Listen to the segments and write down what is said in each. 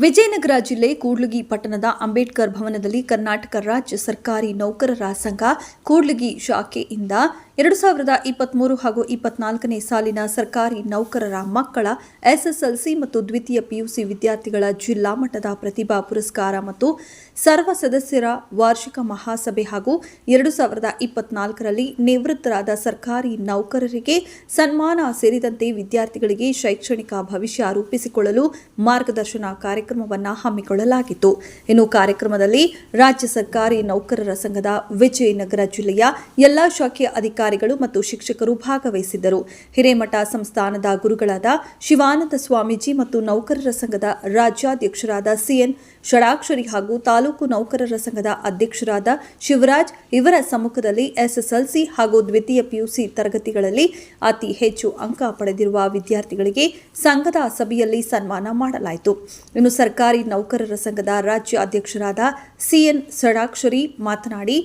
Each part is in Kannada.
ವಿಜಯನಗರ ಜಿಲ್ಲೆ ಕೂಡ್ಲಗಿ ಪಟ್ಟಣದ ಅಂಬೇಡ್ಕರ್ ಭವನದಲ್ಲಿ ಕರ್ನಾಟಕ ರಾಜ್ಯ ಸರ್ಕಾರಿ ನೌಕರರ ಸಂಘ ಕೂಡ್ಲಗಿ ಶಾಖೆಯಿಂದ ಎರಡು ಸಾವಿರದ ಇಪ್ಪತ್ಮೂರು ಹಾಗೂ ಇಪ್ಪತ್ನಾಲ್ಕನೇ ಸಾಲಿನ ಸರ್ಕಾರಿ ನೌಕರರ ಮಕ್ಕಳ ಎಸ್ಎಸ್ಎಲ್ಸಿ ಮತ್ತು ದ್ವಿತೀಯ ಪಿಯುಸಿ ವಿದ್ಯಾರ್ಥಿಗಳ ಜಿಲ್ಲಾ ಮಟ್ಟದ ಪ್ರತಿಭಾ ಪುರಸ್ಕಾರ ಮತ್ತು ಸರ್ವ ಸದಸ್ಯರ ವಾರ್ಷಿಕ ಮಹಾಸಭೆ ಹಾಗೂ ಎರಡು ಸಾವಿರದ ಇಪ್ಪತ್ನಾಲ್ಕರಲ್ಲಿ ನಿವೃತ್ತರಾದ ಸರ್ಕಾರಿ ನೌಕರರಿಗೆ ಸನ್ಮಾನ ಸೇರಿದಂತೆ ವಿದ್ಯಾರ್ಥಿಗಳಿಗೆ ಶೈಕ್ಷಣಿಕ ಭವಿಷ್ಯ ರೂಪಿಸಿಕೊಳ್ಳಲು ಮಾರ್ಗದರ್ಶನ ಕಾರ್ಯಕ್ರಮವನ್ನು ಹಮ್ಮಿಕೊಳ್ಳಲಾಗಿತ್ತು. ಇನ್ನು ಕಾರ್ಯಕ್ರಮದಲ್ಲಿ ರಾಜ್ಯ ಸರ್ಕಾರಿ ನೌಕರರ ಸಂಘದ ವಿಜಯನಗರ ಜಿಲ್ಲೆಯ ಎಲ್ಲಾ ಶಾಖೆಯ ಅಧಿಕಾರಿಗಳು ಮತ್ತು ಶಿಕ್ಷಕರು ಭಾಗವಹಿಸಿದ್ದರು. ಹಿರೇಮಠ ಸಂಸ್ಥಾನದ ಗುರುಗಳಾದ ಶಿವಾನಂದ ಸ್ವಾಮೀಜಿ ಮತ್ತು ನೌಕರರ ಸಂಘದ ರಾಜ್ಯಾಧ್ಯಕ್ಷರಾದ ಸಿಎನ್ ಷಡಾಕ್ಷರಿ ಹಾಗೂ ತಾಲೂಕು ನೌಕರರ ಸಂಘದ ಅಧ್ಯಕ್ಷರಾದ ಶಿವರಾಜ್ ಇವರ ಸಮ್ಮುಖದಲ್ಲಿ ಎಸ್ಎಸ್ಎಲ್ಸಿ ಹಾಗೂ ದ್ವಿತೀಯ ಪಿಯುಸಿ ತರಗತಿಗಳಲ್ಲಿ ಅತಿ ಹೆಚ್ಚು ಅಂಕ ಪಡೆದಿರುವ ವಿದ್ಯಾರ್ಥಿಗಳಿಗೆ ಸಂಘದ ಸಭೆಯಲ್ಲಿ ಸನ್ಮಾನ ಮಾಡಲಾಯಿತು. ಇನ್ನು ಸರ್ಕಾರಿ ನೌಕರರ ಸಂಘದ ರಾಜ್ಯ ಅಧ್ಯಕ್ಷರಾದ ಸಿಎನ್ ಷಡಾಕ್ಷರಿ ಮಾತನಾಡಿ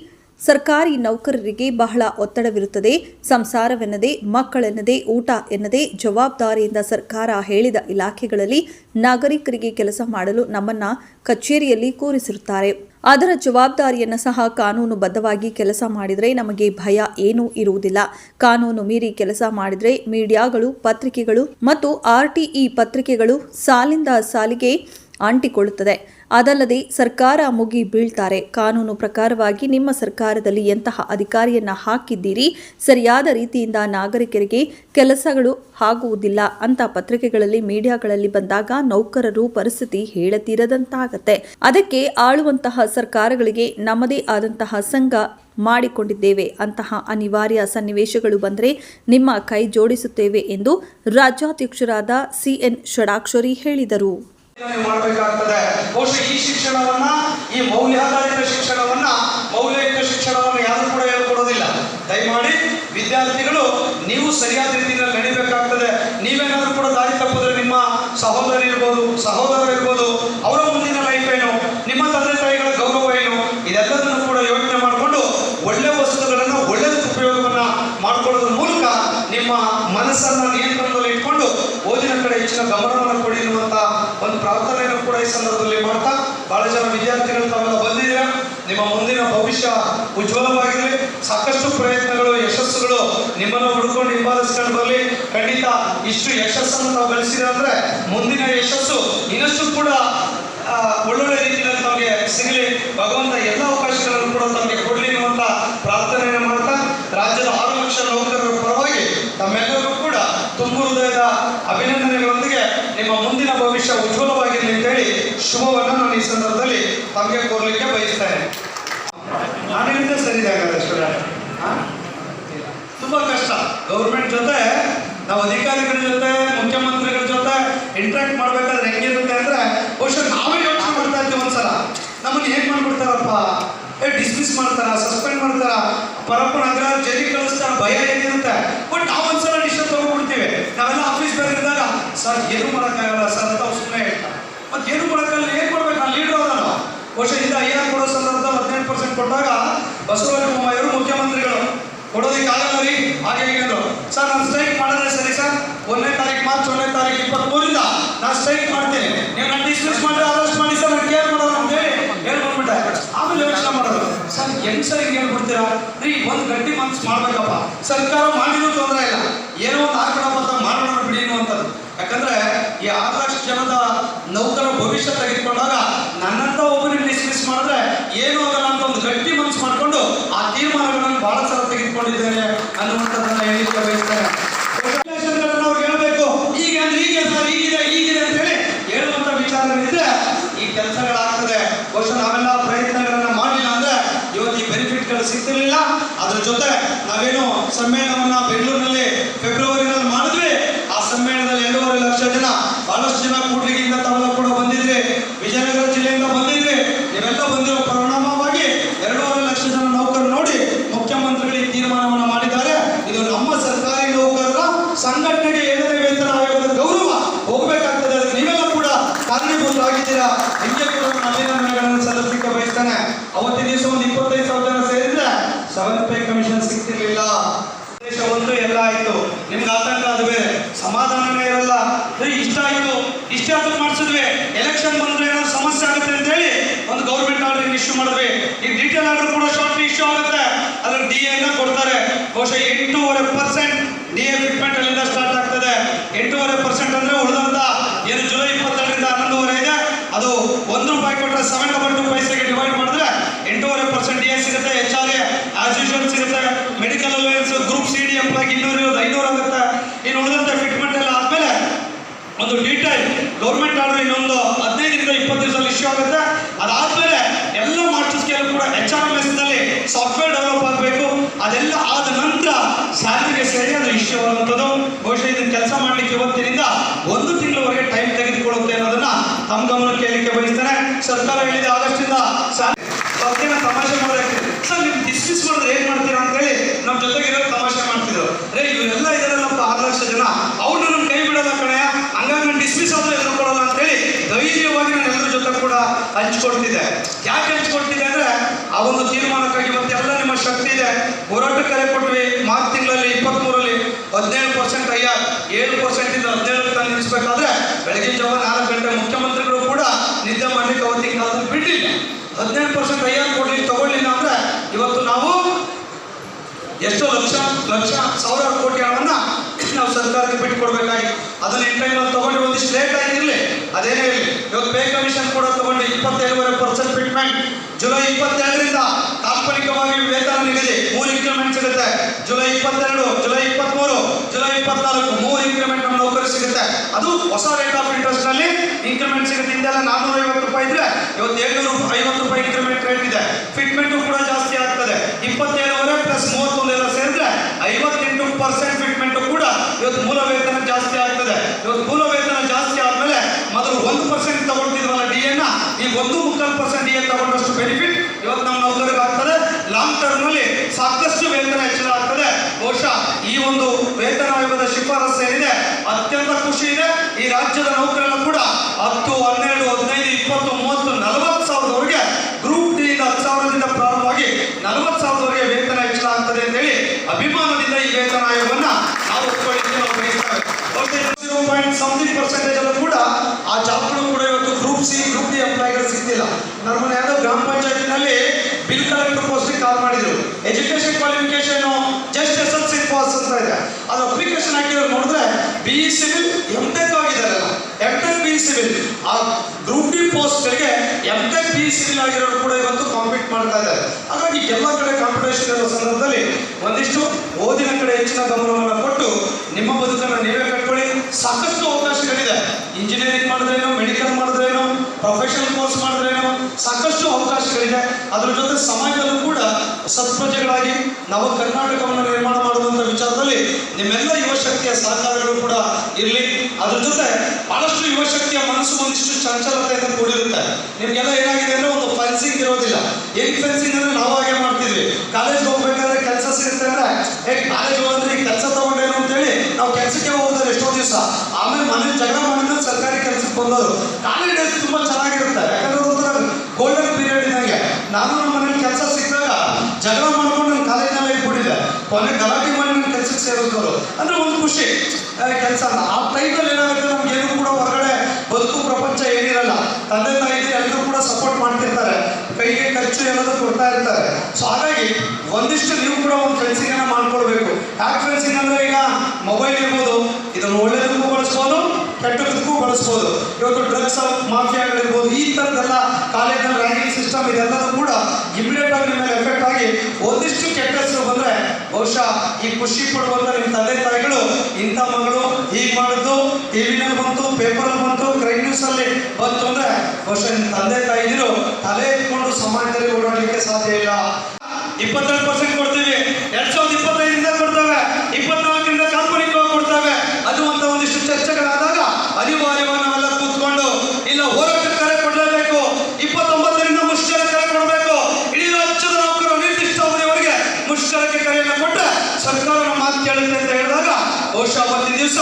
ಸರ್ಕಾರಿ ನೌಕರರಿಗೆ ಬಹಳ ಒತ್ತಡವಿರುತ್ತದೆ. ಸಂಸಾರವೆನ್ನದೆ, ಮಕ್ಕಳೆನ್ನದೆ, ಊಟ ಎನ್ನದೆ ಜವಾಬ್ದಾರಿಯಿಂದ ಸರ್ಕಾರ ಹೇಳಿದ ಇಲಾಖೆಗಳಲ್ಲಿ ನಾಗರಿಕರಿಗೆ ಕೆಲಸ ಮಾಡಲು ನಮ್ಮನ್ನ ಕಚೇರಿಯಲ್ಲಿ ಕೂರಿಸಿರುತ್ತಾರೆ. ಅದರ ಜವಾಬ್ದಾರಿಯನ್ನು ಸಹ ಕಾನೂನುಬದ್ಧವಾಗಿ ಕೆಲಸ ಮಾಡಿದರೆ ನಮಗೆ ಭಯ ಏನೂ ಇರುವುದಿಲ್ಲ. ಕಾನೂನು ಮೀರಿ ಕೆಲಸ ಮಾಡಿದರೆ ಮೀಡಿಯಾಗಳು, ಪತ್ರಿಕೆಗಳು ಮತ್ತು ಆರ್ಟಿಇ ಪತ್ರಿಕೆಗಳು ಸಾಲಿಂದ ಸಾಲಿಗೆ ಅಂಟಿಕೊಳ್ಳುತ್ತದೆ. ಅದಲ್ಲದೆ ಸರ್ಕಾರ ಮುಗಿ ಬೀಳ್ತಾರೆ. ಕಾನೂನು ಪ್ರಕಾರವಾಗಿ ನಿಮ್ಮ ಸರ್ಕಾರದಲ್ಲಿ ಎಂತಹ ಅಧಿಕಾರಿಯನ್ನ ಹಾಕಿದ್ದೀರಿ, ಸರಿಯಾದ ರೀತಿಯಿಂದ ನಾಗರಿಕರಿಗೆ ಕೆಲಸಗಳು ಆಗುವುದಿಲ್ಲ ಅಂತ ಪತ್ರಿಕೆಗಳಲ್ಲಿ, ಮೀಡಿಯಾಗಳಲ್ಲಿ ಬಂದಾಗ ನೌಕರರು ಪರಿಸ್ಥಿತಿ ಹೇಳತೀರದಂತಾಗತ್ತೆ. ಅದಕ್ಕೆ ಆಳುವಂತಹ ಸರ್ಕಾರಗಳಿಗೆ ನಮ್ಮದೇ ಆದಂತಹ ಸಂಘ ಮಾಡಿಕೊಂಡಿದ್ದೇವೆ. ಅಂತಹ ಅನಿವಾರ್ಯ ಸನ್ನಿವೇಶಗಳು ಬಂದರೆ ನಿಮ್ಮ ಕೈ ಜೋಡಿಸುತ್ತೇವೆ ಎಂದು ರಾಜ್ಯಾಧ್ಯಕ್ಷರಾದ ಸಿಎನ್ ಷಡಾಕ್ಷರಿ ಹೇಳಿದರು. ಮಾಡಬೇಕಾಗ್ತದೆ. ಬಹುಶಃ ಈ ಶಿಕ್ಷಣವನ್ನ, ಈ ಮೌಲ್ಯಾಧಾರಿತ ಶಿಕ್ಷಣವನ್ನ ಮೌಲ್ಯಯುಕ್ತ ಶಿಕ್ಷಣವನ್ನು ಯಾರು ಕೂಡ ಹೇಳ್ಕೊಡೋದಿಲ್ಲ. ದಯಮಾಡಿ ವಿದ್ಯಾರ್ಥಿಗಳು, ನೀವು ಸರಿಯಾದ ರೀತಿಯಲ್ಲಿ ನಡಿಬೇಕಾಗ್ತದೆ. ನೀವೇನಾದ್ರೂ ಕೂಡ ದಾರಿ ತಪ್ಪಿದ್ರೆ ನಿಮ್ಮ ಸಹೋದರಿ ಇರ್ಬೋದು, ಸಹೋದರ ಇರ್ಬೋದು ಅವರ ಮುಂದಿನ ಲೈಫ್ ಏನು ನಿಮ್ಮ ತಂದೆ ತಾಯಿಗಳ ಗೌರವ ಏನು ಇದೆಲ್ಲದನ್ನು ಕೂಡ ಯೋಚನೆ ಮಾಡಿಕೊಂಡು ಒಳ್ಳೆ ವಸ್ತುಗಳನ್ನು ಒಳ್ಳೆ ಉಪಯೋಗವನ್ನ ಮಾಡ್ಕೊಳ್ಳೋದ್ರ ಮೂಲಕ ನಿಮ್ಮ ಮನಸ್ಸನ್ನ ನಿಯಂತ್ರಣದಲ್ಲಿ ಇಟ್ಕೊಂಡು ಓದಿನ ಕಡೆ ಹೆಚ್ಚಿನ ಗಮನವನ್ನು ಕೊಡಿ ಒಂದು ಪ್ರಾರ್ಥನೆಯನ್ನು ಕೂಡ ಈ ಸಂದರ್ಭದಲ್ಲಿ ಮಾಡ್ತಾ, ಬಹಳ ಜನ ವಿದ್ಯಾರ್ಥಿಗಳು ತಾವೆಲ್ಲ ಬಂದಿದ್ದೀರಾ ನಿಮ್ಮ ಮುಂದಿನ ಭವಿಷ್ಯ ಉಜ್ವಲವಾಗಿರಲಿ. ಸಾಕಷ್ಟು ಪ್ರಯತ್ನಗಳು, ಯಶಸ್ಸುಗಳು ನಿಮ್ಮನ್ನು ಹುಡುಕೊಂಡು ಹಿಂಬಾಲಿಸ್ಕೊಂಡು ಬರಲಿ. ಖಂಡಿತ ಇಷ್ಟು ಯಶಸ್ಸನ್ನು ನಾವು ಗಳಿಸಿದ್ರೆ ಅಂದ್ರೆ ಮುಂದಿನ ಯಶಸ್ಸು ಇನ್ನಷ್ಟು ಕೂಡ ಒಳ್ಳೊಳ್ಳೆ ರೀತಿಯಲ್ಲಿ ನಮಗೆ ಸಿಗಲಿ. ಭಗವಂತ ಎಲ್ಲ ಅವಕಾಶಗಳನ್ನು ಕೂಡ ತಮಗೆ ಕೊಡಲಿ ಅನ್ನುವಂತ ಪ್ರಾರ್ಥನೆಯನ್ನು ಮಾಡ್ತಾ ರಾಜ್ಯದ ಆರು ಲಕ್ಷ ನೌಕರರ ಪರವಾಗಿ ತಮ್ಮೆಲ್ಲರಿಗೂ ಕೂಡ ತುಂಬು ಹೃದಯದ ಅಭಿನಂದನೆಗಳೊಂದಿಗೆ ನಿಮ್ಮ ಮುಂದಿನ ಭವಿಷ್ಯ ಉಜ್ವಲವಾಗಿರಲಿ ಅಂತೇಳಿ ಶುಭವನ್ನು ನಾನು ಈ ಸಂದರ್ಭದಲ್ಲಿ ತಮಗೆ ಕೋರ್ಲಿಕ್ಕೆ ಬಯಸ್ತೇನೆ. ನಾನಿಂದ ಸರಿ ಇದೆ ಹಾಗಾದ್ರೆ ಸ್ಟೂಡೆಂಟ್ ತುಂಬಾ ಕಷ್ಟ. ಗೌರ್ಮೆಂಟ್ ಜೊತೆ, ನಾವು ಅಧಿಕಾರಿಗಳ ಜೊತೆ, ಮುಖ್ಯಮಂತ್ರಿಗಳ ಜೊತೆ ಇಂಟ್ರಾಕ್ಟ್ ಮಾಡ್ಬೇಕಾದ್ರೆ ಹೆಂಗಿರುತ್ತೆ ಅಂದ್ರೆ ಬಹುಶಃ ನಾವೇ ಯೋಚನೆ ಮಾಡ್ತಾ ಇದ್ದೀವಿ ಒಂದ್ಸಲ. ನಮ್ಮನ್ನ ಏನ್ ಮಾಡ್ಬಿಡ್ತಾರಪ್ಪ? ಏ ಡಿಸ್ಮಿಸ್ ಮಾಡ್ತಾರ? ಸಸ್ಪೆಂಡ್ ಮಾಡ್ತಾರ? ಪರಪ್ಪನ ಹತ್ರ ಜೈಲಿಗೆ ಕಳಿಸ್ತಾರ? ಭಯ ಏನಿರುತ್ತೆ ಬಟ್ ನಾವು ಒಂದ್ಸಲ ಡಿಸಿಷನ್ ತಗೊಂಡ್ಬಿಡ್ತೀವಿ. ನಾವೆಲ್ಲ ಆಫೀಸ್ ಬೇರೆ ಸರ್, ಏನು ಮಾಡೋಕ್ಕಾಗಲ್ಲ, ಸರ್, ಅಂತ ಸುಮ್ಮನೆ ಹೇಳ್ತಾರೆ. ಮತ್ತೆ ಏನು ಮಾಡೋಕ್ಕಲ್ಲ ಏನು ಮಾಡ್ಬೇಕು ನಾನು ಲೀಡರ್ ಅದ ವರ್ಷದಿಂದ ಐಆರ್ ಕೊಡೋ ಸಂದರ್ಭದಲ್ಲಿ ಹದಿನೆಂಟು ಪರ್ಸೆಂಟ್ ಕೊಟ್ಟಾಗ ಬಸವರಾಜ ಬೊಮ್ಮಾಯಿಯವರು ಮುಖ್ಯಮಂತ್ರಿಗಳು. ಕೊಡೋದಕ್ಕಾಗಲ್ಲ ರೀ. ಹಾಗೆ ಹೇಳಿದ್ರು ಸರ್, ನಾನು ಸ್ಟ್ರೈಕ್ ಮಾಡಿದ್ರೆ ಸರಿ ಸರ್? ಒಂದನೇ ತಾರೀಕು ಮಾರ್ಚ್ ಒಂದನೇ ತಾರೀಕು ಇಪ್ಪತ್ತ್ಮೂರಿಂದ ನಾನು ಸ್ಟ್ರೈಕ್ ಮಾಡ್ತೀನಿ. ನೀವು ನಾನು ಡಿಸ್ಮಿಸ್ ಮಾಡಿ ಅರೆಸ್ಟ್ ಮಾಡಿ ಸರ್, ನಾನು ಕೇರ್ ಮಾಡೋರು ಅಂತೇಳಿ ಹೇಳ್ಕೊಂಡ್ಬಿಟ್ಟೆ ಆಮೇಲೆ ಯೋಚನೆ ಮಾಡೋದು ಸರ್ ಹೆಂಗ್ ಸರ್ ಹಿಂಗೆ ಹೇಳ್ಬಿಡ್ತೀರಾ ರೀ, ಒಂದು ಗಂಟೆ ಮನ್ಸು ಮಾಡ್ಬೇಕಪ್ಪ. ಸರ್ಕಾರ ಮಾಡಿದ್ರು ತೊಂದರೆ ಇಲ್ಲ. ಏನೋ ಒಂದು ಆಕಡ ಅಂತ ಮಾಡೋಣ ಬಿಡಿ ಅನ್ನುವಂಥದ್ದು. ಯಾಕಂದ್ರೆ ಈ ಲಕ್ಷ ಜನದ ನೌಕರ ಭವಿಷ್ಯ ತೆಗೆದುಕೊಂಡಾಗ ನನ್ನಂತ ಒಬ್ಬರಿಗೆ ಡಿಸ್ಮಿಸ್ ಮಾಡಿದ್ರೆ ಏನು ಆಗಲ್ಲ ಅಂತ ಒಂದು ಗಟ್ಟಿ ಮನಸ್ಸು ಮಾಡಿಕೊಂಡು ಆ ತೀರ್ಮಾನಗಳನ್ನು ಬಹಳ ಸಲ ತೆಗೆದುಕೊಂಡಿದ್ದೇನೆ ಅನ್ನುವಂಥದ್ದನ್ನ ಹೇಳಿಕೆ ಬಯಸ್ತೇನೆ. ರೆಗ್ಯುಲೇಷನ್ಗಳನ್ನ ಅವ್ರು ಹೇಳ್ಬೇಕು. ಹೀಗೆ ಅಂದ್ರೆ ಹೀಗೆ ಸರ್, ಹೀಗಿದೆ ಹೀಗಿದೆ ಅಂತ ಹೇಳಿ ಹೇಳುವಂತ ವಿಚಾರಗಳಿದ್ರೆ ಈ ಕೆಲಸಗಳಾಗ್ತದೆ. ಬಹುಶಃ ನಾವೆಲ್ಲ ಪ್ರಯತ್ನಗಳನ್ನ ಮಾಡಲಿಲ್ಲ ಅಂದ್ರೆ ಇವತ್ತು ಈ ಬೆನಿಫಿಟ್ಗಳು ಸಿಗ್ತಿರ್ಲಿಲ್ಲ. ಅದ್ರ ಜೊತೆ ನಾವೇನು ಸಮ್ಮೇಳನವನ್ನ ಬೆಂಗಳೂರಿನಲ್ಲಿ ಫೆಬ್ರವರಿನಲ್ಲಿ ಮಾಡಿದ್ವಿ. ಆ ಸಮ್ಮೇಳನದಲ್ಲಿ ಎರಡೂವರೆ ಲಕ್ಷ ಜನ, ಬಹಳಷ್ಟು ಜನ ಕೂಡ್ಲಿಗಿಂದ ತಾವೆಲ್ಲ ಕೂಡ ಬಂದಿದ್ರಿ ವಿಜಯನಗರ ಜಿಲ್ಲೆಯಿಂದ ಬಂದಿದ್ರಿ ನೀವೆಲ್ಲ ಬಂದಿರೋ ಪರಿಣಾಮವಾಗಿ ಎರಡೂವರೆ ಲಕ್ಷ ಜನ ನೌಕರರು ನೋಡಿ ಮುಖ್ಯಮಂತ್ರಿಗಳಿಗೆ ತೀರ್ಮಾನವನ್ನು ಮಾಡಿದ್ದಾರೆ ಇದು ನಮ್ಮ ಸರ್ಕಾರಿ ನೌಕರರ ಸಂಘಟನೆಗೆ ಏಳನೇ ವೇತನ ಆಯೋಗದ ಗೌರವ ಹೋಗ್ಬೇಕಾಗ್ತದೆ ಅದಕ್ಕೆ ನೀವೆಲ್ಲ ಕೂಡ ಕಾರಣೀಭೂತರಾಗಿದ್ದೀರಾ ನಿಮಗೆ ಕೂಡ ನಾನು ಅಭಿನಂದನೆಗಳನ್ನು ಸಲ್ಲಿಸಲಿಕ್ಕೆ ಬಯಸ್ತೇನೆ ಅವತ್ತಿನ ದಿವಸ ಒಂದು ಇಪ್ಪತ್ತೈದು ಸಾವಿರ ಜನ ಸೇರಿದ್ರೆ ಸೆವೆಂತ್ ಪೇ ಕಮಿಷನ್ ಸಿಗ್ತಿರ್ಲಿಲ್ಲ ದೇಶ ಒಂದು, ಎಲ್ಲ ಆಯ್ತು. ನಿಮ್ಗೆ ಆತಂಕ ಅದು ಬೇರೆ? ಸಮಾಧಾನನೇ ಇರಲ್ಲ. ಇಷ್ಟ ಆಯ್ತು. ಇಷ್ಟ ಅಂತ ಮಾಡಿಸಿದ್ವಿ. ಎಲೆಕ್ಷನ್ ಬಂದ್ರೆ ಏನಾದ್ರು ಸಮಸ್ಯೆ ಆಗುತ್ತೆ ಅಂತ ಹೇಳಿ ಒಂದು ಗೌರ್ಮೆಂಟ್ ಆರ್ಡರ್ ಇಶ್ಯೂ ಮಾಡಿದ್ವಿ. ಈ ಡೀಟೇಲ್ ಆರ್ಡರ್ ಕೂಡ ಶಾರ್ಟ್ ಇಶ್ಯೂ ಆಗುತ್ತೆ. ಅದ್ರ ಡಿ ಎನ್ನ ಕೊಡ್ತಾರೆ. ಬಹುಶಃ ಎಂಟೂವರೆ ಪರ್ಸೆಂಟ್ ಡಿ ಎ ಟ್ರೀಟ್ಮೆಂಟ್ ಅಲ್ಲಿಂದ ಸ್ಟಾರ್ಟ್ ಆಗ್ತದೆ. ಎಂಟೂವರೆ ಪರ್ಸೆಂಟ್ ಅಂದ್ರೆ ಉಳಿದಂತ ಏನು ಜುಲೈ ಇಪ್ಪತ್ತೆರಡರಿಂದ ಹನ್ನೊಂದುವರೆ ಇದೆ. ಅದು ಒಂದು ರೂಪಾಯಿ ಕೊಟ್ಟರೆ ಸೆವೆನ್ ಡಬಲ್ ಟು ಪೈಸೆಗೆ ಡಿವೈಡ್ ಮಾಡಿದ್ರೆ ಎಂಟೂವರೆ ಪರ್ಸೆಂಟ್ ಡಿ ಎ ಸಿಗುತ್ತೆ H R A as usual ಸಿಗುತ್ತೆ. Medical allowance group C D employee ಇನ್ನೂರು ಇರೋದು ಐನೂರು ಆಗುತ್ತೆ. ಇನ್ನು ಉಳಿದಂತೆ ಫಿಟ್ಮೆಂಟ್ ಎಲ್ಲ ಆದಮೇಲೆ ಒಂದು ಡೀಟೈಲ್ ಗೌರ್ಮೆಂಟ್ ಆರ್ಡರ್ ಇನ್ನೊಂದು ಹದಿನೈದರಿಂದ ಇಪ್ಪತ್ತು ದಿವಸದಲ್ಲಿ ಇಶ್ಯೂ ಆಗುತ್ತೆ. ಅದಾದ್ಮೇಲೆ ಎಲ್ಲ ಸ್ಕೇಲ್ ಕೂಡ ಎಚ್ ಆರ್ ಸಾಫ್ಟ್ವೇರ್ ಡೆವಲಪ್ ಆಗಬೇಕು. ಅದೆಲ್ಲ ಆದ ನಂತರ ಸ್ಯಾಲರಿಗೆ ಸೇರಿ ಅದು ಇಶ್ಯೂ ಆಗುವಂಥದ್ದು. ಬಹುಶಃ ಇದನ್ನು ಕೆಲಸ ಮಾಡಲಿಕ್ಕೆ ಇವತ್ತಿನಿಂದ ಒಂದು ತಿಂಗಳವರೆಗೆ ಟೈಮ್ ತೆಗೆದುಕೊಳ್ಳುತ್ತೆ ಅನ್ನೋದನ್ನ ತಮ್ಮ ಗಮನಕ್ಕೆ ಬಯಸ್ತೇನೆ. ಸರ್ಕಾರ ಹೇಳಿದ ಆಗಸ್ಟಿಂದ ಬಗ್ಗೆ ತಮಾಷೆ ಮಾಡೋದಕ್ಕೆ ಸರ್ ನೀವು ಡಿಸ್ಮಿಸ್ ಮಾಡಿದ್ರೆ ಏನ್ ಮಾಡ್ತೀರಾ ಅಂತ ಹೇಳಿ ನಮ್ಮ ಇರೋ ತಮಾಷೆ ಮಾಡ್ತಿದ್ರು. ರೇ ಇವರೆಲ್ಲ ಇದಾರಲ್ಲಪ್ಪ ಆರು ಲಕ್ಷ ಜನ. ಅವ್ರನ್ನ ನಮ್ಮ ಕೈ ಬಿಡಲ್ಲ ಕಣೆ. ಹಂಗಾಗಿ ನಾನು ಡಿಸ್ಮಿಸ್ ಆದ್ರೂ ಕೊಡಲ್ಲ ಅಂತ ಹೇಳಿ ಧೈರ್ಯವಾಗಿ ನಾನು ಎಲ್ಲರ ಜೊತೆ ಕೂಡ ಹಂಚ್ಕೊಡ್ತಿದ್ದೆ ಯಾಕೆ ಹಂಚ್ಕೊಡ್ತಿದ್ದೆ ಅಂದ್ರೆ ಆ ಒಂದು ತೀರ್ಮಾನಕ್ಕಾಗಿ ಇವತ್ತೆಲ್ಲ ನಿಮ್ಮ ಶಕ್ತಿ ಇದೆ ಹೋರಾಟ ಕರೆ ಕೊಟ್ವಿ ಮಾರ್ಚ್ ತಿಂಗಳಲ್ಲಿ ಇಪ್ಪತ್ಮೂರಲ್ಲಿ ಹದಿನೇಳು ಪರ್ಸೆಂಟ್ ಅಯ್ಯ ಏಳು ಪರ್ಸೆಂಟ್ ಇಂದ ಹದಿನೇಳು ತನಕ ನಿಲ್ಲಿಸಬೇಕಾದ್ರೆ ಬೆಳಗಿನ ಜಾವ ನಾಲ್ಕು ಗಂಟೆ ಮುಖ್ಯಮಂತ್ರಿಗಳು ಕೂಡ ನಿದ್ದೆ ಮಾಡ್ಲಿಕ್ಕೆ ಅವತ್ತಿನ ಕಾಲದಲ್ಲಿ ಬಿಡ್ಲಿಲ್ಲ ಹದಿನೇಳು ಪರ್ಸೆಂಟ್ ಅಯ್ಯ ಕೊಡ್ಲಿಕ್ಕೆ ತಗೊಳ್ಳಿಲ್ಲ ಅಂದ್ರೆ ಇವತ್ತು ನಾವು ಎಷ್ಟೋ ಲಕ್ಷ ಲಕ್ಷ, ಸಾವಿರಾರು ಕೋಟಿ ಹಣವನ್ನ ನಾವು ಸರ್ಕಾರಕ್ಕೆ ಬಿಟ್ಟು ಕೊಡಬೇಕಾಗಿ ಅದನ್ನ ಇನ್ ಟೈಮಲ್ಲಿ ತಗೊಂಡು ಒಂದಿಷ್ಟು ಲೇಟ್ ಆಗಿರಲಿ ಅದೇನೇ ಇರಲಿ. ಇವತ್ತು ಪೇ ಕಮಿಷನ್ ಕೂಡ ತಗೊಂಡು ಇಪ್ಪತ್ತೈದುವರೆ ಪರ್ಸೆಂಟ್ ಫಿಟ್ಮೆಂಟ್ ಜುಲೈ ಇಪ್ಪತ್ತೆರಡರಿಂದ ತಾತ್ಕಾಲಿಕವಾಗಿ ವೇತನ ನಿಗದಿ ಮೂರು ಇನ್ಕ್ರಿಮೆಂಟ್ ಸಿಗುತ್ತೆ. ಜುಲೈ ಇಪ್ಪತ್ತೆರಡು, ಜುಲೈ ಇಪ್ಪತ್ಮೂರು, ಜುಲೈ ಇಪ್ಪತ್ನಾಲ್ಕು ಮೂರು ಇನ್ಕ್ರಿಮೆಂಟ್ ನಮ್ಮ ನೌಕರಿ ಸಿಗುತ್ತೆ. ಅದು ಹೊಸ ರೇಟ್ ಆಫ್ ಇಂಟ್ರೆಸ್ಟ್ನಲ್ಲಿ ಇನ್ಕ್ರಿಮೆಂಟ್ ಸಿಗುತ್ತೆ. ಹಿಂದೆಲ್ಲ ನಾನ್ನೂರ ಐವತ್ತು ರೂಪಾಯಿ ಇದ್ರೆ ಇವತ್ತು ಏಳ್ನೂರು ಐವತ್ತು ರೂಪಾಯಿ ಇನ್ಕ್ರಿಮೆಂಟ್ ರೇಟ್ ಇದೆ. ಫಿಟ್ಮೆಂಟ್ ಕೂಡ ಜಾಸ್ತಿ ಆಗ್ತದೆ. ಇಪ್ಪತ್ತೇಳುವರೆ ಪ್ಲಸ್ ಮೂವತ್ತೊಂದು ಎಲ್ಲ ಸೇರಿದ್ರೆ ಐವತ್ತೆಂಟು ಪರ್ಸೆಂಟ್ ಫಿಟ್ಮೆಂಟ್ ಕೂಡ ಇವತ್ತು ಮೂಲ ವೇತನ ಜಾಸ್ತಿ ಆಗ್ತದೆ. ಇವತ್ತು ಮೂಲ ವೇತನ ಜಾಸ್ತಿ ಆದ್ಮೇಲೆ ಮೊದಲು ಒಂದು ಪರ್ಸೆಂಟ್ ತಗೊಳ್ತಿದ್ವಲ್ಲ ಡಿ ಎನ್ನ ಈಗ ಒಂದು ಮುಕ್ಕಾಲು ಪರ್ಸೆಂಟ್ ಡಿ ಎ ತಗೊಂಡಷ್ಟು ಬೆನಿಫಿಟ್ ಇವತ್ತು ನಮ್ಮ ನೌಕರಿಗೆ ಆಗ್ತದೆ ಲಾಂಗ್ ಟರ್ಮ್ನಲ್ಲಿ ಸಾಕಷ್ಟು ವೇತನ ಹೆಚ್ಚಳ ಆಗ್ತದೆ. ಬಹುಶಃ ಈ ಒಂದು ವೇತನ ಆಯೋಗದ ಶಿಫಾರಸು ಏನಿದೆ? ಅತ್ಯಂತ ಖುಷಿ ಇದೆ. ಈ ರಾಜ್ಯದ ನೌಕರರು ಕೂಡ ಹತ್ತು, ಹನ್ನೆರಡು, ಹದಿನೈದು, ಇಪ್ಪತ್ತು, ಮೂವತ್ತು, ನಲವತ್ತು ಸಾವಿರದವರೆಗೆ ಗ್ರೂಪ್ ಡಿ ಇಂದ ಹತ್ತು ಸಾವಿರದಿಂದ ಪ್ರಾರಂಭವಾಗಿ ನಲವತ್ತು ಸಾವಿರದವರೆಗೆ ವೇತನ ಹೆಚ್ಚಳ ಆಗ್ತದೆ ಅಂತೇಳಿ ಅಭಿಮಾನದಿಂದ ಈ ವೇತನ ಆಯೋಗವನ್ನು ನಾವು ಒಪ್ಪಿಕೊಳ್ಳಿ ಪಾಯಿಂಟ್ ಸಮಥಿಂಗ್ ಪರ್ಸೆಂಟೇಜ್ ಅಲ್ಲೂ ಕೂಡ ಆ ಜಾಬ್ಗಳು ಸಿ ಗ್ರೂಪ್ ಡಿ ಎಂಪ್ಲಾಯಿಗಳು ಸಿಗ್ತಿಲ್ಲ. ನಮ್ಮ ಯಾವುದೋ ಗ್ರಾಮ ಪಂಚಾಯತಿನಲ್ಲಿ ಬಿಲ್ ಕಲೆಕ್ಟರ್ ಪೋಸ್ಟಿಗೆ ಕಾಲ್ ಮಾಡಿದ್ರು. Education qualification just S L C pass ಅಂತ ಇದೆ. ಅದು ಅಪ್ಲಿಕೇಶನ್ ಹಾಕಿದ್ರೆ ನೋಡಿದ್ರೆ B E civil M tech ಆಗಿದ್ದಾರೆ. ಎಂ ಟೆಕ್ ಬಿ ಸಿವಿಲ್ ಆ ಗ್ರೂಪ್ ಡಿ ಪೋಸ್ಟ್ಗಳಿಗೆ ಎಂ ಟೆಕ್ ಬಿ ಸಿವಿಲ್ ಆಗಿರೋರು ಕೂಡ ಇವತ್ತು ಕಾಂಪೀಟ್ ಮಾಡ್ತಾ ಇದ್ದಾರೆ. ಹಾಗಾಗಿ ಎಲ್ಲ ಕಡೆ ಕಾಂಪಿಟೇಷನ್ ಇರೋ ಸಂದರ್ಭದಲ್ಲಿ ಒಂದಿಷ್ಟು ಓದಿನ ಕಡೆ ಹೆಚ್ಚಿನ ಗಮನವನ್ನು ಕೊಟ್ಟು ನಿಮ್ಮ ಬದುಕನ್ನು ನೀವೇ ಕಟ್ಕೊಳ್ಳಿ. ಸಾಕಷ್ಟು ಅವಕಾಶಗಳಿದೆ. ಇಂಜಿನಿಯರಿಂಗ್ ಮಾಡಿದ್ರೇನು, ಮೆಡಿಕಲ್ ಮಾಡಿದ್ರೇನು ಪ್ರೊಫೆಷನಲ್ ಕೋರ್ಸ್ ಮಾಡಿದ್ರೇನು, ಸಾಕಷ್ಟು ಅವಕಾಶಗಳಿದೆ. ಅದರ ಜೊತೆ ಸಮಾಜದಲ್ಲೂ ಕೂಡ ಸತ್ಪ್ರಜೆಗಳಾಗಿ ನವ ಕರ್ನಾಟಕವನ್ನು ನಿರ್ಮಾಣ ಮಾಡುವಂಥ ವಿಚಾರದಲ್ಲಿ ನಿಮ್ಮೆಲ್ಲ ಯುವಶಕ್ತಿಯ ಸಹಕಾರಗಳು ಕೂಡ ಇರಲಿ. ಅದ್ರ ಜೊತೆ ಬಹಳಷ್ಟು ಯುವಶಕ್ತಿಯ ಮನಸ್ಸು ಒಂದಿಷ್ಟು ಚಂಚಲತೆಯಿಂದ ಕೂಡಿರುತ್ತೆ. ನಿಮ್ಗೆಲ್ಲ ಏನಾಗಿದೆ ಅಂದ್ರೆ ಒಂದು ಫೆನ್ಸಿಂಗ್ ಇರೋದಿಲ್ಲ. ಏನ್ ಫೆನ್ಸಿಂಗ್ ಅಂದ್ರೆ ನಾವು ಹಾಗೆ ಮಾಡ್ತಿದ್ವಿ. ಕಾಲೇಜ್ ಹೋಗ್ಬೇಕಾದ್ರೆ ಕೆಲಸ ಸಿಗುತ್ತೆ ಅಂದ್ರೆ, ಏ, ಕಾಲೇಜ್ ಹೋದ್ರೆ ಕೆಲಸ ತಗೊಂಡೇನು? ಅಂತೇಳಿ ನಾವು ಕೆಲಸಕ್ಕೆ ಹೋಗೋದ್ರೆ ಎಷ್ಟೋ ದಿವಸ. ಆಮೇಲೆ ಮನೆ ಜಗಳ ಮಾಡಿದ್ರೆ ಬಂದವರು ಕಾಲೇಜ್ ಡೇಸ್ ತುಂಬಾ ಚೆನ್ನಾಗಿರುತ್ತೆ. ಯಾಕಂದ್ರೆ ಗೋಲ್ಡನ್ ಪೀರಿಯಡ್ ಇದ್ದಂಗೆ. ನಾನು ನಮ್ಮ ಮನೇಲಿ ಕೆಲಸ ಸಿಕ್ಕಿದಾಗ ಜಗಳ ಮಾಡ್ಕೊಂಡು ನನ್ನ ಕಾಲೇಜ್ನಲ್ಲಿ ಇಟ್ಬಿಟ್ಟಿದೆ ಕೊನೆ ಗಲಾಟೆ ಮಾಡಿ ನನ್ನ ಕೆಲಸಕ್ಕೆ ಸೇರಿದ್ರು ಅಂದ್ರೆ ಒಂದು ಖುಷಿ. ಕೆಲಸ ಆ ಟೈಮಲ್ಲಿ ಏನಾಗುತ್ತೆ? ನಮ್ಗೆ ಏನು ಕೂಡ ಹೊರಗಡೆ ಬದುಕು ಪ್ರಪಂಚ ಏನಿರಲ್ಲ. ತಂದೆ ತಾಯಿ ಎಲ್ಲರೂ ಕೂಡ ಸಪೋರ್ಟ್ ಮಾಡ್ತಿರ್ತಾರೆ. ಕೈಗೆ ಖರ್ಚು ಏನಾದ್ರು ಕೊಡ್ತಾ ಇರ್ತಾರೆ. ಸೊ ಹಾಗಾಗಿ ಒಂದಿಷ್ಟು ನೀವು ಕೂಡ ಒಂದು ಫ್ರೆಂಡ್ಸಿಂಗ್ ಮಾಡ್ಕೊಳ್ಬೇಕು. ಯಾಕೆ ಫ್ರೆಂಡ್ಸಿಂಗ್ ಅಂದ್ರೆ ಈಗ ಮೊಬೈಲ್ ಇರ್ಬೋದು. ಇದನ್ನು ಒಳ್ಳೇದಕ್ಕೂ ಬಳಸ್ಬೋದು. ಕೆಟ್ಟದಕ್ಕೂ ಬಳಸ್ಬೋದು. ಇವತ್ತು ಡ್ರಗ್ಸ್ ಮಾಫಿಯಾಗಳಿರ್ಬೋದು ಈ ಥರದ್ದೆಲ್ಲ ಕಾಲೇಜಲ್ಲಿ ರ್ಯಾಂಕಿಂಗ್ ಸಿಸ್ಟಮ್ ಇದೆಲ್ಲದೂ ಕೂಡ ಇಮಿಡಿಯೇಟ್ ಆಗಿ ನಿಮ್ಮ ಎಫೆಕ್ಟ್ ಆಗಿ ಒಂದಿಷ್ಟು ಕೆಟ್ಟ ಹೆಸರು ಬಂದರೆ ಬಹುಶಃ ಈ ಖುಷಿ ಪಡುವಂಥ ನಿಮ್ಮ ತಂದೆ ತಾಯಿಗಳು ಇಂಥ ಮಗಳು ಹೀಗೆ ಮಾಡಿದ್ದು, ಟಿವಿನಲ್ಲಿ ಬಂತು, ಪೇಪರಲ್ಲಿ ಬಂತು ಕ್ರೈಮ್ ನ್ಯೂಸಲ್ಲಿ ಬಂತು ಅಂದರೆ ಬಹುಶಃ ನಿಮ್ಮ ತಂದೆ ತಾಯಿದಿರು ತಲೆ ಇಟ್ಕೊಂಡು ಸಮಾಜದಲ್ಲಿ ಓಡಾಡಲಿಕ್ಕೆ ಸಾಧ್ಯ ಇಲ್ಲ. ಇಪ್ಪತ್ತೆರಡು ಪರ್ಸೆಂಟ್ ಕೊಡ್ತೀವಿ. ಎರಡ್ ಸಾವಿರದ ಇಪ್ಪತ್ತೈದರಿಂದ ಕೊಡ್ತವೆ. ಇಪ್ಪತ್ನಾಲ್ಕರಿಂದ ಕಾಲ್ಪನಿಕವಾಗಿ ಕೊಡ್ತವೆ. ಅದು ಅಂತ ಒಂದಿಷ್ಟು ಚರ್ಚೆಗಳಾದಾಗ ಅನಿವಾರ್ಯವಾಗಿ ನಾವೆಲ್ಲ ಕೂತ್ಕೊಂಡು ಇಲ್ಲ ಹೋರಾಟ ಕರೆ ಕೊಡಲೇಬೇಕು. ಇಪ್ಪತ್ತೊಂಬತ್ತರಿಂದ ಮುಷ್ಕರ ಕರೆ ಕೊಡಬೇಕು. ಇಡೀ ರಾಜ್ಯದ ನೌಕರರು ನಿರ್ದಿಷ್ಟ ಅವಧಿಯವರೆಗೆ ಮುಷ್ಕರಕ್ಕೆ ಕರೆಯನ್ನು ಕೊಟ್ಟರೆ ಸರ್ಕಾರ ಮಾತು ಕೇಳುತ್ತೆ ಅಂತ ಹೇಳಿದಾಗ ಬಹುಶಃ ಅವತ್ತಿನ ದಿವಸ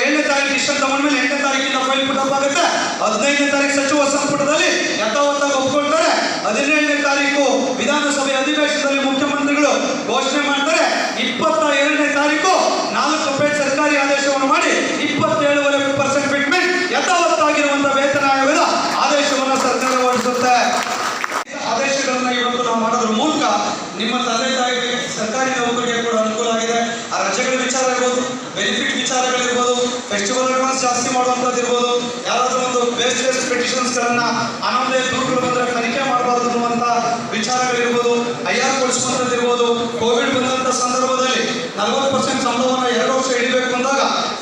ಏಳನೇ ತಾರೀಕು ಡಿಸಿಷನ್ ತಗೊಂಡ್ಮೇಲೆ ಎಂಟನೇ ತಾರೀಖಿನ ಫೈಲ್ ಪುಟಪ್ ಆಗುತ್ತೆ. ಹದಿನೈದನೇ ತಾರೀಕು ಸಚಿವ ಸಂಪುಟದಲ್ಲಿ ಯಥಾವತ್ತಾಗಿ ಒಪ್ಕೊಳ್ತಾರೆ. ಹದಿನೇಳನೇ ತಾರೀಕು ವಿಧಾನಸಭೆ ಅಧಿವೇಶನದಲ್ಲಿ ಮುಖ್ಯಮಂತ್ರಿಗಳು ಘೋಷಣೆ ಮಾಡ್ತಾರೆ. ಇಪ್ಪತ್ತ ಎರಡನೇ ತಾರೀಕು ನಾಲ್ಕು ಪೇಜ್ ಸರ್ಕಾರಿ ಆದೇಶವನ್ನು ಮಾಡಿ ಇಪ್ಪತ್ತೇಳುವರೆ ಪರ್ಸೆಂಟ್ ಫಿಟ್ಮೆಂಟ್ ಯಥಾವತ್ತಾಗಿರುವಂತಹ ವೇತನ ಆಯೋಗದ ಆದೇಶವನ್ನು ಸರ್ಕಾರ ಹೊರಡಿಸುತ್ತೆ. ತಂದೆ ತಾಯಿಗೆ ಸರ್ಕಾರಿ ನೌಕರಿಗೆ ಕೂಡ ಅನುಕೂಲ ಆಗಿದೆ. ಆ ರಜೆಗಳ ವಿಚಾರ ಇರ್ಬೋದು ಬೆನಿಫಿಟ್ ವಿಚಾರಗಳಿರ್ಬೋದು ಫೆಸ್ಟಿವಲ್ ಅಡ್ವಾನ್ಸ್ ಜಾಸ್ತಿ ಮಾಡುವಂಥದ್ದು ಇರ್ಬೋದು, ಯಾರಾದ್ರೂ ಒಂದು ಬೇಸ್ಟ್ ಪೆಟಿಷನ್ಸ್ ಗಳನ್ನ ಆನಂದೇ ದೂರುಗಳು ಬಂದ್ರೆ ತನಿಖೆ ಮಾಡಬಾರ್ದು ಅನ್ನುವಂಥ ವಿಚಾರಗಳಿರ್ಬೋದು ಐ ಆರ್ ಕೊಡಿಸುವಂಥದ್ದಿರ್ಬೋದು ಕೋವಿಡ್ ಬಂದಂಥ ಸಂದರ್ಭದಲ್ಲಿ ನಲವತ್ತು ಪರ್ಸೆಂಟ್ ಸಂಭವನ ಎರಡು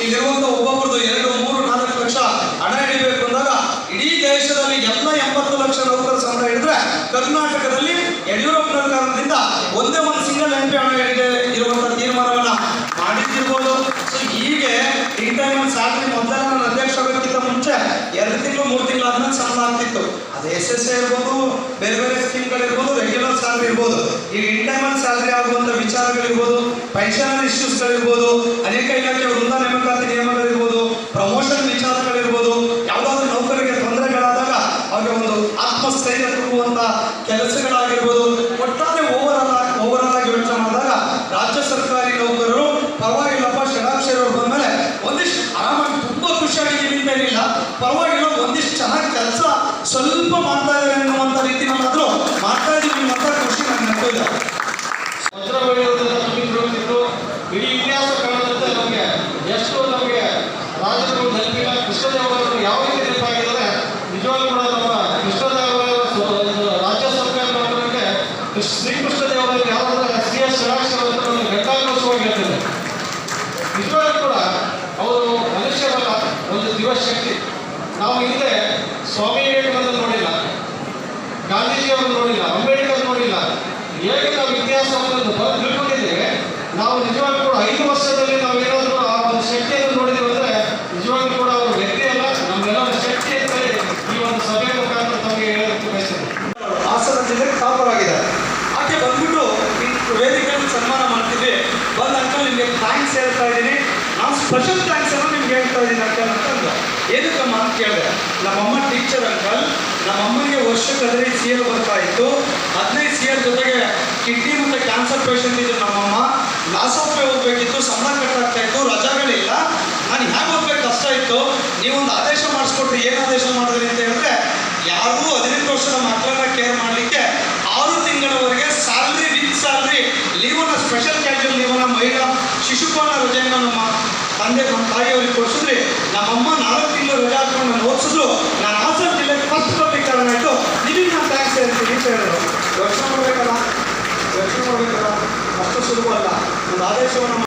ಇಲ್ಲಿರುವಂಥ ಒಬ್ಬೊಬ್ಬರದು ಎರಡು, ಮೂರು, ನಾಲ್ಕು ಲಕ್ಷ ಹಣ ಹಿಡಿಬೇಕು ಅಂದಾಗ ಇಡೀ ದೇಶದಲ್ಲಿ ಎಲ್ಲ ಎಂಬತ್ತು ಲಕ್ಷ ನೌಕರ ಸಂಬಳ ಹಿಡಿದ್ರೆ ಕರ್ನಾಟಕದಲ್ಲಿ ಯಡಿಯೂರಪ್ಪನ ಕಾರಣದಿಂದ ಒಂದೇ ಒಂದು ಸಿಂಗಲ್ ಎಂ ಪಿ ಹಣ ಹಿಡಿದೆ ಇರುವಂತಹ ತೀರ್ಮಾನವನ್ನ ಮಾಡಿದ್ದಿರ್ಬೋದು. ಸೊ ಹೀಗೆ ಈ ಟೈಮ್ ಸ್ಯಾಲ್ರಿ ಮೊದಲ ಅಧ್ಯಕ್ಷ ಆಗೋಕ್ಕಿಂತ ಮುಂಚೆ ಎರಡು ತಿಂಗಳು, ಮೂರು ತಿಂಗಳು ಆದ್ಮೇಲೆ ಸಂಬಳ ಆಗ್ತಿತ್ತು. ಎಸ್ ಎಸ್ ಇರ್ಬೋದು, ಬೇರೆ ಬೇರೆ ಸ್ಕೀಮ್ಗಳಿರ್ಬೋದು ರೆಗ್ಯುಲರ್ ಸ್ಯಾಲ್ರಿ ಇರ್ಬೋದು. ಈಗ ಇನ್ ಟೈಮಲ್ಲಿ ಸ್ಯಾಲ್ರಿ ಆಗುವಂಥ ವಿಚಾರಗಳಿರ್ಬೋದು ಪೆನ್ಷನ್ ಇಶ್ಯೂಸ್ಗಳಿರ್ಬೋದು ಅನೇಕ ಇಲಾಖೆ ವೃಂದ ನೇಮಕಾತಿ ನಿಯಮಗಳಿರ್ಬೋದು ಪ್ರಮೋಷನ್ ವಿಚಾರಗಳಿರ್ಬೋದು, ಯಾವುದಾದ್ರೂ ನೌಕರಿಗೆ ತೊಂದರೆಗಳಾದಾಗ ಅವ್ರಿಗೆ ಒಂದು ಆತ್ಮಸ್ಥೈರ್ಯ ತುಂಬುವಂಥ ಕೆಲಸಗಳಾಗಿರ್ಬೋದು. ಒಟ್ಟಾರೆ ಓವರ್ ಆಲ್ ಓವರ್ ಆಲ್ ಆಗಿ ಯೋಚನೆ ಮಾಡಿದಾಗ ರಾಜ್ಯ ಸರ್ಕಾರಿ ನೌಕರರು ಪರವಾಗಿಲ್ಲಪ್ಪ ಬಂದ ಮೇಲೆ ಒಂದಿಷ್ಟು ಆರಾಮಾಗಿ ತುಂಬ ಖುಷಿಯಾಗಿದ್ದೀವಿ ಅಂತ ಏನಿಲ್ಲ ಪರವಾಗಿಲ್ಲ ಒಂದಿಷ್ಟು ಚೆನ್ನಾಗಿ ಕೆಲಸ ಸ್ವಲ್ಪ ಮಾಡ್ತಾ ಇದ್ದಾರೆ ಅನ್ನುವಂಥ ರೀತಿನಲ್ಲಾದರೂ ಮಾಡ್ತಾ ಇದ್ದೀವಿ ಅನ್ನುವಂಥ ಖುಷಿ ನನಗೆ ನೆನಪಿದೆ ವಜ್ರ ಬೆಳೆಯುವುದನ್ನು ತುಂಬಿಕೊಂಡಿದ್ದು ಇಡೀ ಇತಿಹಾಸ ಕಾರಣದಂತೆ ನಮಗೆ ಎಷ್ಟು ನಮಗೆ ರಾಜರುಗಳು ನೆನಪಿಲ್ಲ ಕೃಷ್ಣದೇವರಾಯರು ಯಾವ ರೀತಿ ನೆನಪಾಗಿದ್ದಾರೆ ನಿಜವಾಗ್ಲೂ ಕೂಡ ನಮ್ಮ ಕೃಷ್ಣದೇವರಾಯರ ಸ್ವ- ಒಂದು ರಾಜ್ಯ ಸರ್ಕಾರ ನೌಕರರಿಗೆ ಕೃಷ್ಣ- ಶ್ರೀಕೃಷ್ಣದೇವರಾಯರು ಯಾರಾದ್ರೆ ಸಿ ಎಸ್ ಷಡಾಕ್ಷರ ಅಂತ ನಮಗೆ ಘಂಟಾಘೋಷವಾಗಿ ಹೇಳ್ತಿದ್ದಾರೆ ನಿಜವಾಗ್ಲೂ ಕೂಡ ಅವರು ಮನುಷ್ಯರಲ್ಲ ಒಂದು ದಿವಶಕ್ತಿ ನಾವು ಹಿಂದೆ ಸ್ವಾಮಿ ವಿವೇಕಾನಂದ ನೋಡಿಲ್ಲ ಗಾಂಧೀಜಿಯವರು ನೋಡಿಲ್ಲ ಅಂಬೇಡ್ಕರ್ ನೋಡಿಲ್ಲ ಹೇಗೆ ನಾವು ಇತಿಹಾಸವನ್ನು ತಿಳ್ಕೊಂಡಿದ್ದೇವೆ. ನಾವು ನಿಜವಾಗ್ಲೂ ಕೂಡ ಐದು ವರ್ಷದಲ್ಲಿ ನಾವು ಏನಾದರೂ ಆ ಒಂದು ಶಕ್ತಿಯನ್ನು ನೋಡಿದ್ದೇವೆ ಅಂದರೆ ನಿಜವಾಗ್ಲೂ ಕೂಡ ಅವರು ವ್ಯಕ್ತಿ ಅಲ್ಲ ನಮ್ಮೆಲ್ಲರ ಶಕ್ತಿ ಅಂತ ಹೇಳಿ ಈ ಒಂದು ಸಭೆ ಮುಖಾಂತರ ತಮಗೆ ಹೇಳೋದಕ್ಕೆ ಬಯಸಿದೆ ಹಾಸನ ಜಿಲ್ಲೆ ಟಾಪರ್ ಆಗಿದ್ದಾರೆ. ಆಕೆ ಬಂದ್ಬಿಟ್ಟು ವೇದಿಕೆಯನ್ನು ಸನ್ಮಾನ ಮಾಡ್ತಿದ್ವಿ. ಬಂದ ಅಂಕಲ್ ನಿಮಗೆ ಥ್ಯಾಂಕ್ಸ್ ಹೇಳ್ತಾ ಇದ್ದೀನಿ. ನಾನು ಸ್ಪೆಷಲ್ ಥ್ಯಾಂಕ್ಸ್ ಅನ್ನು ಹೇಳ್ತಾ ಇದ್ದೀನಿ ಅಂಕಲ್ ಏನಕ್ಕಮ್ಮ ಅಂತ ಕೇಳಿದೆ? ನಮ್ಮಮ್ಮ ಟೀಚರ್ ಅಂಕಲ್, ನಮ್ಮಮ್ಮನಿಗೆ ವರ್ಷಕ್ಕೆ ಹದಿನೈದು ಸಿ ಎಲ್ ಬರ್ತಾ ಇತ್ತು. ಹದಿನೈದು ಸಿ ಎಲ್ ಜೊತೆಗೆ ಕಿಡ್ನಿ ಮತ್ತು ಕ್ಯಾನ್ಸರ್ ಪೇಷಂಟ್ ಇದ್ದರು ನಮ್ಮಮ್ಮ. ಲಾಸ್ ಆಫ್ ಪೇ ಹೋಗ್ಬೇಕಿತ್ತು ಸಂಬಳ ಕಟ್ಟಾಗ್ತಾ ಇತ್ತು ರಜಾಗಳಿಲ್ಲ ನಾನು ಹೇಗೆ ಹೋಗ್ಬೇಕು ಕಷ್ಟ ಇತ್ತು. ನೀವೊಂದು ಆದೇಶ ಮಾಡಿಸ್ಕೊಟ್ರಿ, ಏನು ಆದೇಶ ಮಾಡಿದ್ರಿ ಅಂತ ಹೇಳಿದ್ರೆ ಯಾರೂ ಹದಿನೆಂಟು ವರ್ಷದ ಮಕ್ಕಳನ್ನ ಕೇರ್ ಮಾಡಲಿಕ್ಕೆ ಆರು ತಿಂಗಳವರೆಗೆ ಸ್ಯಾಲ್ರಿ ವಿತ್ ಸ್ಯಾಲ್ರಿ ಲೀವನ್ನ ಸ್ಪೆಷಲ್ ಕ್ಯಾಶುವಲ್ ಲೀವನ್ನ ಮಹಿಳಾ ಶಿಶುಪಾಲ ರಜೆಯನ್ನು ನಮ್ಮ ತಂದೆ ಅವ್ರಿಗೆ ಕೊಡಿಸಿದ್ರಿ, ನಮ್ಮಮ್ಮ ನಾಲ್ಕು ತಿಂಗಳು ರಜಾ ಹಾಕೊಂಡು ನಾನು ಓದಿಸಿದ್ರು, ನಾನು ಹಾಸನ ಜಿಲ್ಲೆಗೆ ಫಸ್ಟ್ ಬರ್ಲಿಕ್ಕೆ ಕಾರಣ ಆಯಿತು. ನಿಮಗೆ ನಾನು ಥ್ಯಾಂಕ್ಸ್ ಹೇಳ್ತೀನಿ ಅಂತ ಹೇಳಿದ್ರು. ಯೋಚನೆ ಮಾಡಬೇಕಲ್ಲ? ಯೋಚನೆ ಮಾಡಬೇಕಲ್ಲ? ಅಷ್ಟು ಸುಲಭ ಅಲ್ಲ. ಒಂದು ಆದೇಶವನ್ನು